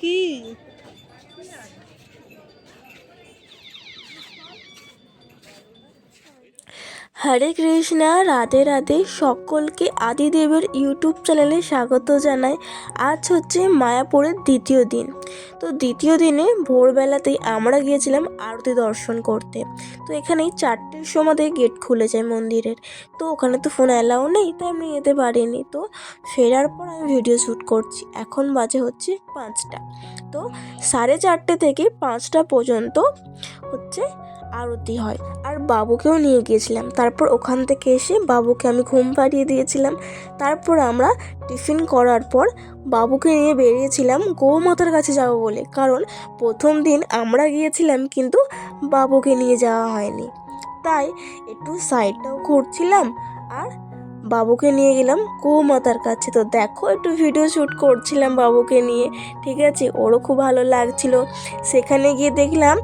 কি? হরে কৃষ্ণা, রাধে রাধে। সকলকে আদিদেবের ইউটিউব চ্যানেলে স্বাগত জানাই। আজ হচ্ছে মায়াপুরের দ্বিতীয় দিন। তো দ্বিতীয় দিনে ভোরবেলাতেই আমরা গিয়েছিলাম আরতি দর্শন করতে। তো এখানেই চারটের সময় গেট খুলে যায় মন্দিরের। তো ওখানে তো ফোন অ্যালাউ নেই, তাই আমি যেতে পারিনি। তো ফেরার পর আমি ভিডিও শ্যুট করছি। এখন বাজে হচ্ছে পাঁচটা। তো সাড়ে চারটে থেকে পাঁচটা পর্যন্ত হচ্ছে আরতি হয়। আর বাবুকেও নিয়ে গিয়েছিলাম। তারপর ওখান থেকে এসে বাবুকে আমি ঘুম পাড়িয়ে দিয়েছিলাম। তারপর আমরা টিফিন করার পর বাবুকে নিয়ে বেরিয়েছিলাম গৌমাতার কাছে যাব বলে। কারণ প্রথম দিন আমরা গিয়েছিলাম কিন্তু বাবুকে নিয়ে যাওয়া হয়নি। তাই একটু সাইডটাও ঘুরছিলাম আর বাবুকে নিয়ে গেলাম। গৌমাতার কাছে, তো দেখো, একটু ভিডিও শ্যুট করছিলাম বাবুকে নিয়ে, ঠিক আছে? ওরও খুব ভালো লাগছিল। সেখানে গিয়ে দেখলাম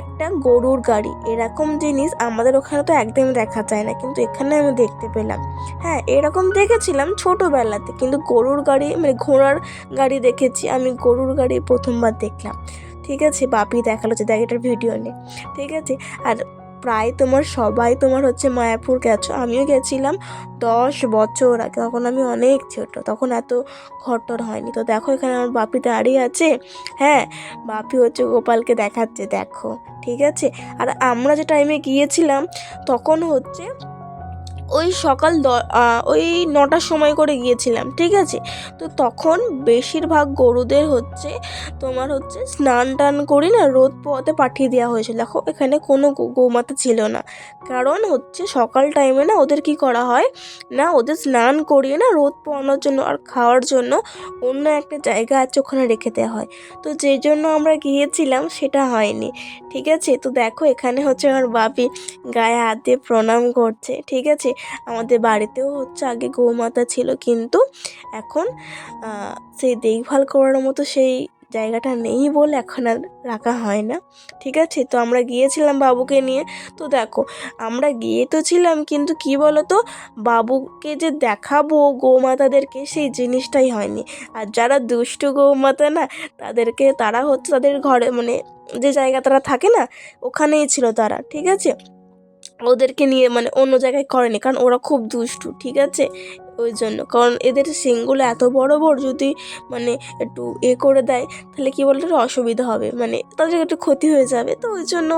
একটা গরুর গাড়ি। এরকম জিনিস আমাদের ওখানে তো একদম দেখা যায় না, কিন্তু এখানে আমি দেখতে পেলাম। হ্যাঁ এরকম দেখেছিলাম ছোটোবেলাতে, কিন্তু গরুর গাড়ি মানে ঘোড়ার গাড়ি দেখেছি, আমি গরুর গাড়ি প্রথমবার দেখলাম। ঠিক আছে, বাপি দেখাল যে, দেখ, এটার ভিডিও নে। ঠিক আছে? আর প্রায় তোমার সবাই তোমার হচ্ছে মায়াপুর গেছো। আমিও গেছিলাম দশ বছর আগে, তখন আমি অনেক ছোট, তখন এত ঘরটর হয়নি। তো দেখো এখানে আমার বাপি দাঁড়িয়ে আছে। হ্যাঁ বাপি হচ্ছে গোপালকে দেখাচ্ছে, দেখো, ঠিক আছে? আর আমরা যে টাইমে গিয়েছিলাম, তখন হচ্ছে ওই সকাল দ ওই নটার সময় করে গিয়েছিলাম, ঠিক আছে? তো তখন বেশিরভাগ গরুদের হচ্ছে, তোমার হচ্ছে স্নান টান করি না রোদ পোয়াতে পাঠিয়ে দেওয়া হয়েছিল। দেখো, এখানে কোনো গৌমাতা ছিল না। কারণ হচ্ছে সকাল টাইমে না ওদের কি করা হয়? না ওদের স্নান করিয়ে না রোদ পোয়ানোর জন্য আর খাওয়ার জন্য অন্য একটা জায়গা আছে, ওখানে রেখে দেওয়া হয়। তো যেই জন্য আমরা গিয়েছিলাম, সেটা হয়নি, ঠিক আছে? তো দেখো, এখানে হচ্ছে আমার বাপি গায়ে হাত দিয়ে প্রণাম করছে, ঠিক আছে? আমাদের বাড়িতেও হচ্ছে আগে গৌমাতা ছিল, কিন্তু এখন সেই দেখভাল করার মতো সেই জায়গাটা নেই বলে এখন আর রাখা হয় না। ঠিক আছে? তো আমরা গিয়েছিলাম বাবুকে নিয়ে। তো দেখো, আমরা গিয়ে তো ছিলাম, কিন্তু কি বলো তো বাবুকে যে দেখাবো গৌমাতাদেরকে সেই জিনিসটাই হয়নি। আর যারা দুষ্টু গৌমাতা না, তাদেরকে তারা হচ্ছে তাদের ঘরে মানে যে জায়গা তারা থাকে না, ওখানেই ছিল তারা। ঠিক আছে? ওদেরকে নিয়ে মানে অন্য জায়গায় করেনি, কারণ ওরা খুব দুষ্টু, ঠিক আছে? ওই জন্য। কারণ এদের শিংগুলো এত বড় বড় যদি মানে একটু এ করে দেয়, তাহলে কী বলতো অসুবিধা হবে। মানে তাদের একটু ক্ষতি হয়ে যাবে। তো ওই জন্য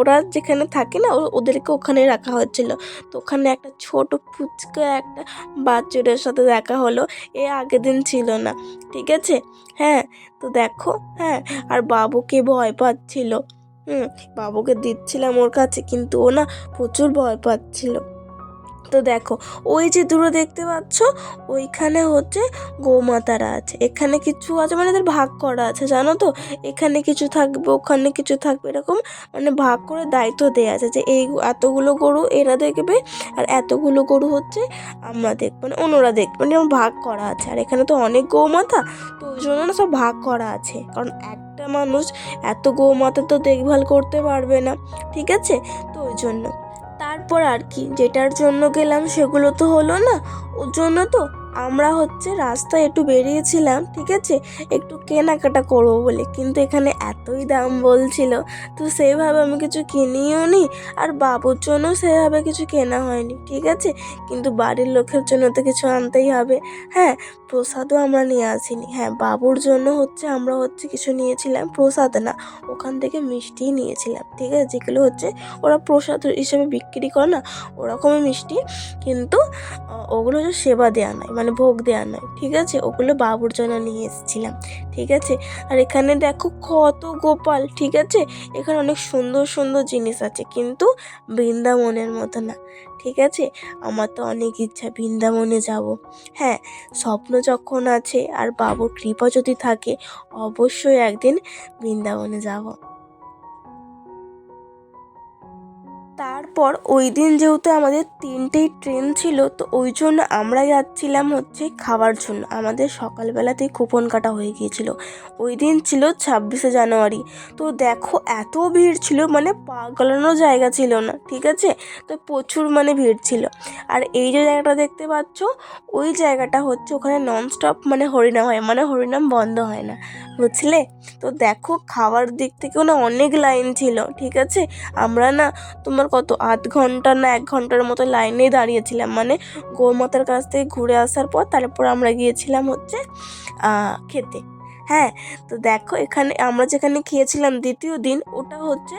ওরা যেখানে থাকে না ওদেরকে ওখানে রাখা হচ্ছিল। তো ওখানে একটা ছোট ফুচকা, একটা বাচ্চাদের সাথে দেখা হলো। এ আগের দিন ছিল না, ঠিক আছে? হ্যাঁ তো দেখো হ্যাঁ আর বাবুকে ভয় পাচ্ছিল। হুম বাবুকে দিচ্ছিলাম ওর কাছে কিন্তু ও না প্রচুর ভয় পাচ্ছিল। তো দেখো, ওই যে দূরে দেখতে পাচ্ছ, ওইখানে হচ্ছে গোমাতারা আছে। এখানে কিছু আছে মানে এদের ভাগ করা আছে, জানো তো? এখানে কিছু থাকবে, ওখানে কিছু থাকবে, এরকম মানে ভাগ করে দায়িত্ব দেওয়া আছে যে এই এতগুলো গরু এরা দেখবে আর এতগুলো গরু হচ্ছে আমরা দেখব মানে অন্যরা দেখবে মানে ভাগ করা আছে। আর এখানে তো অনেক গৌমাতা, তো ওই জন্য না সব ভাগ করা আছে। কারণ একটা মানুষ এত গৌমাতা তো দেখভাল করতে পারবে না, ঠিক আছে? তো ওই জন্য। তারপর আর কি যেটার জন্য গেলাম সেগুলো তো হলো না ওর জন্য তো আমরা হচ্ছে রাস্তায় একটু বেরিয়েছিলাম, ঠিক আছে? একটু কেনাকাটা করব বলে। কিন্তু এখানে এতই দাম বলছিল, তো সেইভাবে আমি কিছু কিনিও নি আর বাবুর জন্য সেভাবে কিছু কেনা হয়নি, ঠিক আছে? কিন্তু বাড়ির লোকের জন্য তো কিছু আনতেই হবে। হ্যাঁ প্রসাদও আমরা নিয়ে আসিনি। হ্যাঁ বাবুর জন্য হচ্ছে আমরা হচ্ছে কিছু নিয়েছিলাম, প্রসাদ না, ওখান থেকে মিষ্টিই নিয়েছিলাম, ঠিক আছে? যেগুলো হচ্ছে ওরা প্রসাদ হিসেবে বিক্রি করে না, ওরকমই মিষ্টি। কিন্তু ওগুলো হচ্ছে সেবা দেওয়া নয় মানে ভোগ দেওয়া নয়, ঠিক আছে? ওগুলো বাবুর জন্য নিয়ে এসেছিলাম, ঠিক আছে? আর এখানে দেখো কত গোপাল, ঠিক আছে? এখানে অনেক সুন্দর সুন্দর জিনিস আছে, কিন্তু বৃন্দাবনের মতো না, ঠিক আছে? আমার তো অনেক ইচ্ছা বৃন্দাবনে যাব। হ্যাঁ স্বপ্ন যখন আছে আর বাবুর কৃপা যদি থাকে, অবশ্যই একদিন বৃন্দাবনে যাব। তারপর ওই দিন যেহেতু আমাদের তিনটেই ট্রেন ছিল, তো ওই জন্য আমরা যাচ্ছিলাম হচ্ছে খাওয়ার জন্য। আমাদের সকালবেলাতেই কুপন কাটা হয়ে গিয়েছিল। ওই দিন ছিল ছাব্বিশে জানুয়ারি। তো দেখো, এত ভিড় ছিল মানে পা গলানোর জায়গা ছিল না, ঠিক আছে? তো প্রচুর মানে ভিড় ছিল। আর এই যে জায়গাটা দেখতে পাচ্ছ, ওই জায়গাটা হচ্ছে ওখানে ননস্টপ মানে হরিনাম হয় মানে হরিনাম বন্ধ হয় না, বুঝলে? তো দেখো, খাওয়ার দিক থেকেও না অনেক লাইন ছিল, ঠিক আছে? আমরা না তোমার কত? আধ ঘণ্টা না এক ঘণ্টার মতো লাইনে দাঁড়িয়েছিলাম। মানে গোমাতার কাছ থেকে ঘুরে আসার পর তারপর আমরা গিয়েছিলাম হচ্ছে খেতে। হ্যাঁ তো দেখো এখানে আমরা যেখানে খেয়েছিলাম দ্বিতীয় দিন ওটা হচ্ছে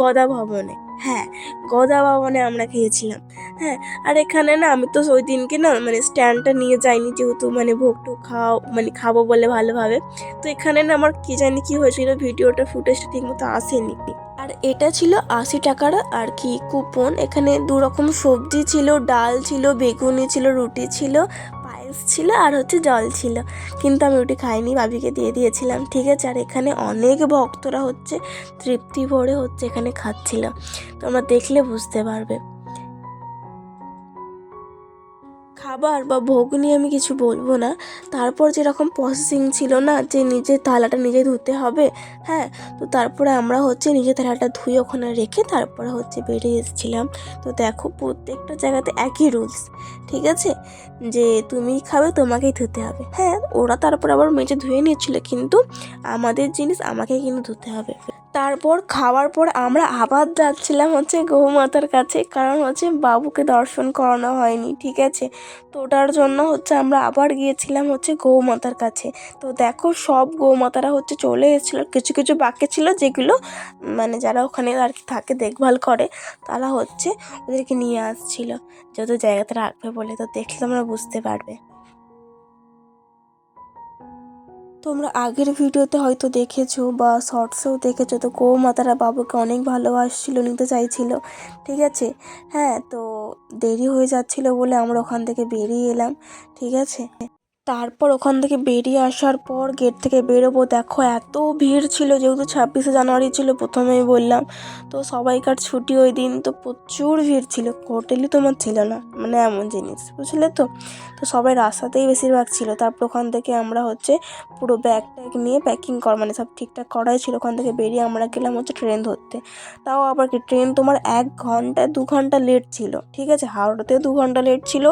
গদা ভবনে। হ্যাঁ গদা ভবনে আমরা খেয়েছিলাম। হ্যাঁ আর এখানে না আমি তো ওই দিনকে না মানে স্ট্যান্ডটা নিয়ে যাইনি যেহেতু মানে ভোগ টোগ খাওয়া মানে খাব বলে ভালোভাবে। তো এখানে না আমার কি জানি কি হয়েছিল, ভিডিওটা, ফুটেজটা ঠিক মতো আসেনি। আর এটা ছিল আশি টাকার আর কি কুপন। এখানে দু রকম সবজি ছিল, ডাল ছিল, বেগুনি ছিল, রুটি ছিল, পায়েস ছিল আর হচ্ছে জল ছিল। কিন্তু আমি রুটি খাইনি, ভাবিকে দিয়ে দিয়েছিলাম, ঠিক আছে? আর এখানে অনেক ভক্তরা হচ্ছে, তৃপ্তি ভরে হচ্ছে এখানে খাচ্ছিল। তোমরা দেখলে বুঝতে পারবে। খাবার বা ভোগ নিয়ে আমি কিছু বলব না। তারপর যেরকম প্রসেসিং ছিল না যে নিজের থালাটা নিজে ধুতে হবে হ্যাঁ তো তারপরে আমরা হচ্ছে নিজের থালাটা ধুয়ে ওখানে রেখে তারপরে হচ্ছে বেরিয়ে এসেছিলাম। তো দেখো প্রত্যেকটা জায়গাতে একই রুলস ঠিক আছে? যে তুমি খাবে, তোমাকেই ধুতে হবে হ্যাঁ? ওরা তারপর আবার মেজে ধুয়ে নিচ্ছিল কিন্তু আমাদের জিনিস আমাকেই কিন্তু ধুতে হবে। তারপর খাওয়ার পর আমরা আবার যাচ্ছিলাম হচ্ছে গৌমাতার কাছে, কারণ হচ্ছে বাবুকে দর্শন করানো হয়নি, ঠিক আছে? তো ওটার জন্য হচ্ছে আমরা আবার গিয়েছিলাম হচ্ছে গৌমাতার কাছে। তো দেখো সব গৌমাতারা হচ্ছে চলে এসেছিল, কিছু কিছু বাকি ছিল যেগুলো মানে যারা ওখানে আর কি থাকে, দেখভাল করে, তারা হচ্ছে ওদেরকে নিয়ে আসছিল, যত জায়গাতে রাখবে বলে। তো দেখলে তোমরা বুঝতে পারবে। তোমরা আগের ভিডিওতে হয়তো দেখেছ বা শর্টসেও দেখেছ, তো মাতারা বাবুকে অনেক ভালোবাসছিল, নিতে চাইছিল, ঠিক আছে? হ্যাঁ তো দেরি হয়ে যাচ্ছিল বলে আমরা ওখান থেকে বেরিয়ে এলাম, ঠিক আছে? তারপর ওখান থেকে বেরিয়ে আসার পর গেট থেকে বেরোবো। দেখো, এত ভিড় ছিল, যেহেতু ছাব্বিশে জানুয়ারি ছিল প্রথমেই বললাম। তো সবাইকার ছুটি ওই দিন, তো প্রচুর ভিড় ছিল। হোটেলই তোমার ছিল না মানে এমন জিনিস, বুঝলে তো? তো সবাই রাস্তাতেই বেশিরভাগ ছিল। তারপর ওখান থেকে আমরা হচ্ছে পুরো ব্যাগ ট্যাগ নিয়ে প্যাকিং কর মানে সব ঠিকঠাক করাই ছিল। ওখান থেকে বেরিয়ে আমরা গেলাম হচ্ছে ট্রেন ধরতে। তাও আবার কি ট্রেন তোমার এক ঘণ্টা, দু ঘণ্টা লেট ছিল, ঠিক আছে? হাওড়াতে দু ঘণ্টা লেট ছিল।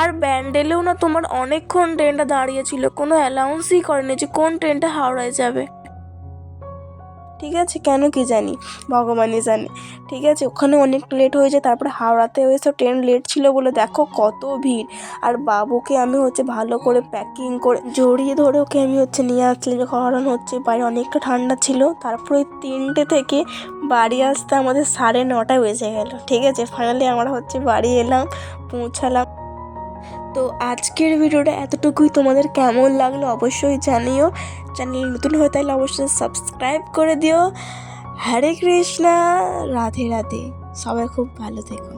আর ব্যান্ডেলেও না তোমার অনেকক্ষণ ট্রেনটা দাঁড়িয়েছিল কোনো অ্যালাউন্সই করেনি যে কোন ট্রেনটা হাওড়ায় যাবে। ঠিক আছে, কেন কি জানি, ভগবানই জানে। ঠিক আছে, ওখানে অনেক লেট হয়ে যায়, তারপরে হাওড়াতে এসে, ট্রেন লেট ছিল বলে দেখো কত ভিড়। আর বাবুকে আমি হচ্ছে ভালো করে প্যাকিং করে, জড়িয়ে ধরে ওকে আমি হচ্ছে নিয়ে আসছিলাম কারণ হচ্ছে, বাইরে অনেকটা ঠান্ডা ছিল। তারপরে তিনটে থেকে বাড়ি আসতে আমাদের সাড়ে নটা বেজে গেল। ঠিক আছে ফাইনালি আমরা হচ্ছে বাড়ি এলাম, পৌঁছালাম। তো আজকের ভিডিওটা এতটুকুই। তোমাদের কেমন লাগল অবশ্যই জানিও। চ্যানেল নতুন হয়ে তাহলে অবশ্যই সাবস্ক্রাইব করে দিও। হরে কৃষ্ণা, রাধে রাধে। সবাই খুব ভালো থেকো।